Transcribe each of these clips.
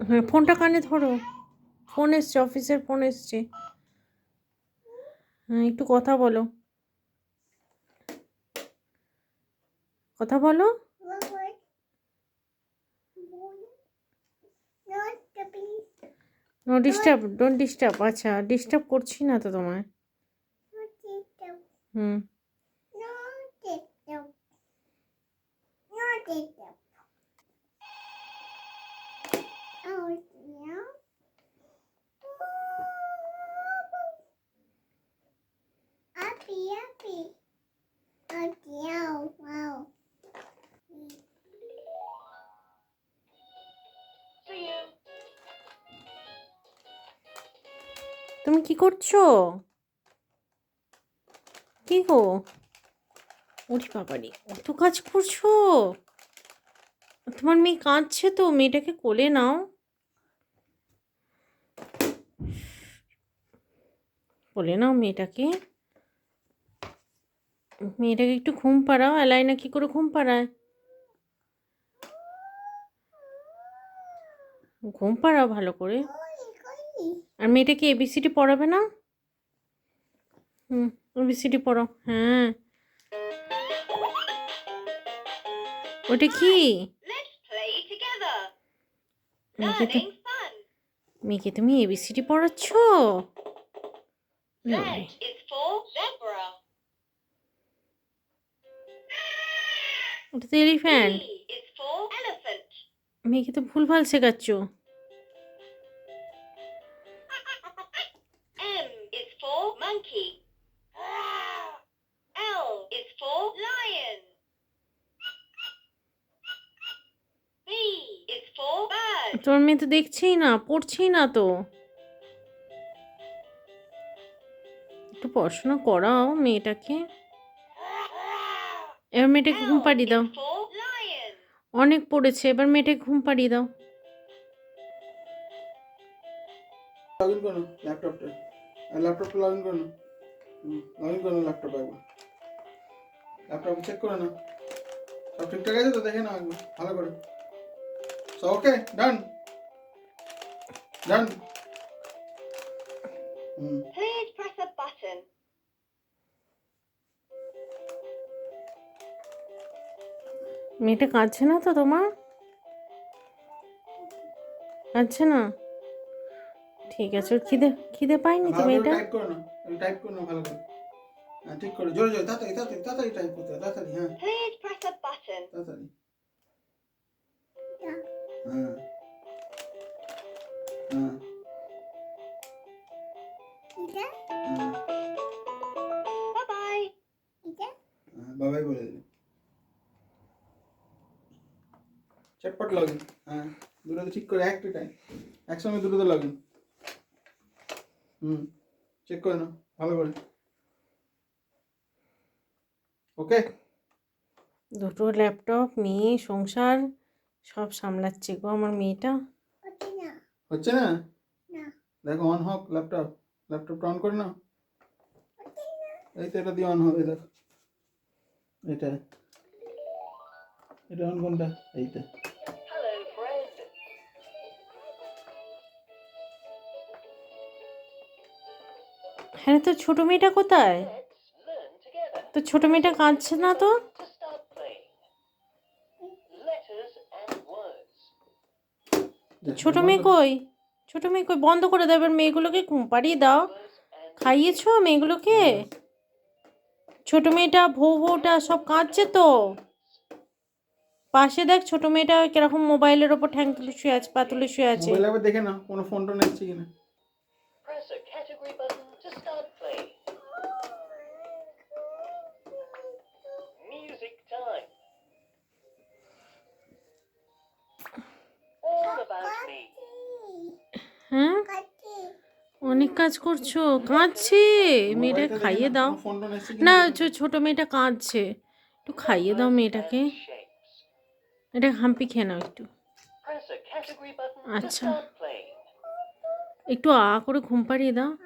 হ্যাঁ ফোনটা কানে ধরো। ফোন এসছে অফিসের ফোন এসছে। হ্যাঁ একটু কথা বলো। কথা বলো। নো ডিস্টার্ব ডোন্ট ডিস্টার্ব আচ্ছা ডিস্টার্ব করছি না তো তোমায়। হুম। তুমি কি করছ? কি গো? ওরে বাবারি অত কাজ করছ? তোমার মেয়ে কাঁদছে তো মেয়েটাকে কোলে নাও। কোলে নাও মেয়েটাকে। মেয়েটাকে একটু ঘুম পাড়াও এলাই না কি করে ঘুম পাড়ায়? ঘুম পাড়াও ভালো করে। আর মেয়েটা মেয়েটাকে এবিসিডি পড়াবে না হুম এবিসিডি পড়াও হ্যাঁ ওটা কি. মেয়েকে তুমি এবিসিডি পড়াচ্ছ. ওটা তো এলিফ্যান্ট. মেয়েকে তো ভুলভাল শেখাচ্ছ তোমার মেয়ে তো দেখছেই না, পড়ছেই না তো। একটু পড়াশোনা করাও মেয়েটাকে। এবার মেয়েটাকে ঘুম পাড়িয়ে দাও. অনেক পড়েছে, এবার মেয়েটাকে ঘুম পাড়িয়ে দাও। না ঠিকঠাক আছে তো? দেখে একবার। ভালো করে। ওকে ডান ডান হুম Please press a button. মেয়েটা কাঁদছে না তো তোমার? কাঁদছে না? ঠিক আছে ওর খিদে খিদে পায়নি তো মেয়েটা? টাইপ করো না টাইপ করো না ভালো করে। হ্যাঁ ঠিক করে জোরে জোরে তাড়াতাড়ি তাড়াতাড়ি তাড়াতাড়ি টাইপ করতে তাড়াতাড়ি হ্যাঁ। Please press a button. তাড়াতাড়ি। হ্যাঁ। হ্যাঁ বাবাই বলে দিল। চটপট হ্যাঁ দুটোতে ঠিক করে একটা টাইম একসঙ্গে দুটোতে লগ ইন হুম চেক করে নাও ভালো করে। ওকে দুটো ল্যাপটপ মেয়ে সংসার সব সামলাচ্ছে গো আমার মেয়েটা। হচ্ছে না। না। দেখো অন হোক ল্যাপটপ ল্যাপটপটা অন করে নাও এই তো এটা দিয়ে অন হবে দেখো। এটা এটা অন কোনটা? এইটা। Hello, friend. হ্যাঁ তো ছোট মেয়েটা কোথায়? তো ছোট মেয়েটা কাঁদছে না তো? ছোট মেয়ে কই? ছোট মেয়ে কই, বন্ধ করে দাও, এবার মেয়েগুলোকে পাড়িয়ে দাও। খাইয়েছ মেয়েগুলোকে? ছোট মেয়েটা ভৌ ভৌটা সব কাঁদছে তো। পাশে দেখ, ছোট মেয়েটা কীরকম মোবাইলের ওপর ঠ্যাং তুলে শুয়ে আছে, পা তুলে শুয়ে আছে। দেখে না কোনো ফোন টোন কিনা। অনেক কাজ করছ, কাঁদছে। মেয়েটা খাইয়ে দাও। না ছোট মেয়েটা কাঁদছে। একটু খাইয়ে দাও মেয়েটাকে। এটা হাম্পি খেয়ে নাও একটু। আচ্ছা। একটু আ করে ঘুম পাড়িয়ে দাও.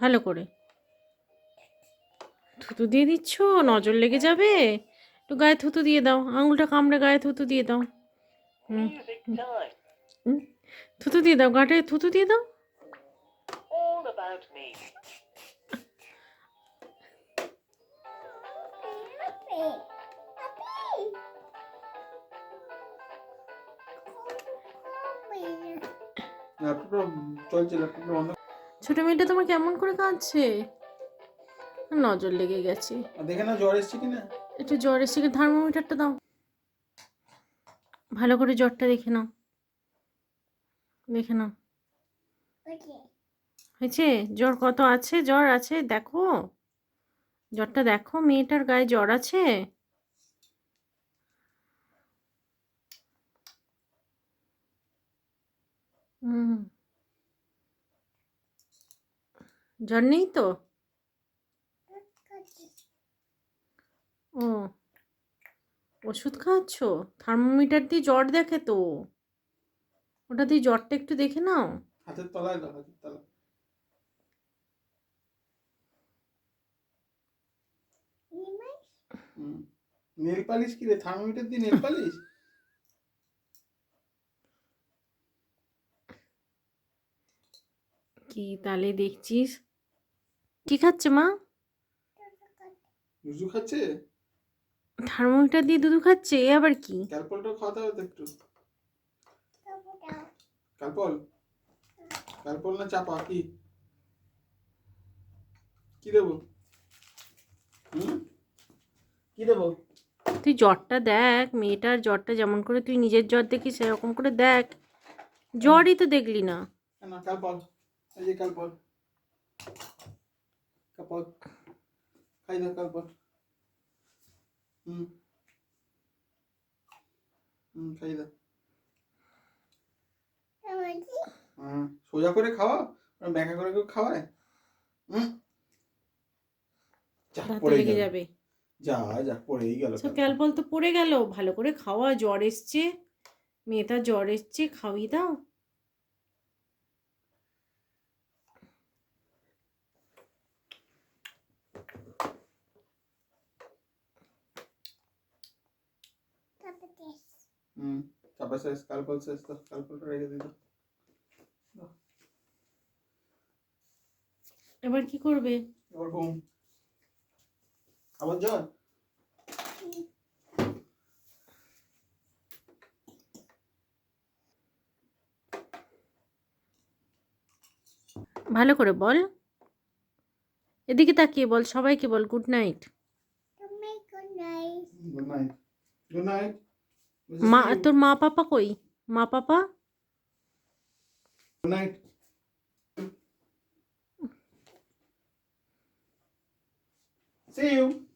ভালো করে। থুতু দিয়ে দিচ্ছ, নজর লেগে যাবে। একটু গায়ে থুতু দিয়ে দাও। আঙুলটা কামড়ে গায়ে থুতু দিয়ে দাও। হুম। time. থুতু দিয়ে দাও গাটে থুতু দিয়ে দাও। ছোট মেয়েটা তোমার কেমন করে কাঁদছে। নজর লেগে গেছে। দেখে না জ্বর এসছে কিনা। একটু জ্বর এসে থার্মোমিটারটা দাও। ভালো করে জ্বরটা দেখে নাও। দেখে নাও। হয়েছে? জ্বর কত আছে? জ্বর আছে? দেখো। জ্বরটা দেখো মেয়েটার গায়ে জ্বর আছে। হুম। জ্বর নেই তো? ও। ওষুধ খাচ্ছ? থার্মোমিটার দিয়ে জ্বর দেখে তো। ওটা দিয়ে জ্বরটা একটু দেখে নাও। হাতের তলায় দাও হাতের তলায়। নেল পালিশ কি রে? থার্মোমিটার দিয়ে নেল পালিশ? কি তাহলে দেখছিস? কি খাচ্ছে মা? জুজু খাচ্ছে? থার্মোমিটার দিয়ে দুধু খাচ্ছে? এ আবার কি? ক্যালপলটা খাওয়াতে হবে একটু। ক্যালপল ক্যালপল না চাপা? কি? কি দেবো? হুম? কি দেবো? তুই জ্বরটা দেখ মেয়েটার জ্বরটা যেমন করে তুই নিজের জ্বর দেখিস সেরকম করে দেখ। জ্বরই তো দেখলি না। না ক্যালপল এই যে ক্যালপল ক্যালপল খাই দাও ক্যালপল হুম। হুম খাই দাও সোজা করে খাওয়া ব্যাখ্যা করে কেউ খাওয়ায়? পড়ে গেল। যাবে। যা যা পড়েই গেল ক্যালপল তো পড়ে গেল। ভালো করে খাওয়া জ্বর এসছে। মেয়েটার জ্বর এসছে খাওয়ি দাও। হুম তারপর শেষ কালপল শেষ তো কালপলটা রেখে দিত এবার কি করবে? এবার ঘুম। আবার জ্বর ভালো করে বল। এদিকে তাকিয়ে বল সবাইকে বল গুড নাইট গুড নাইট মা তোর মা পাপা কই? মা papa good night See you.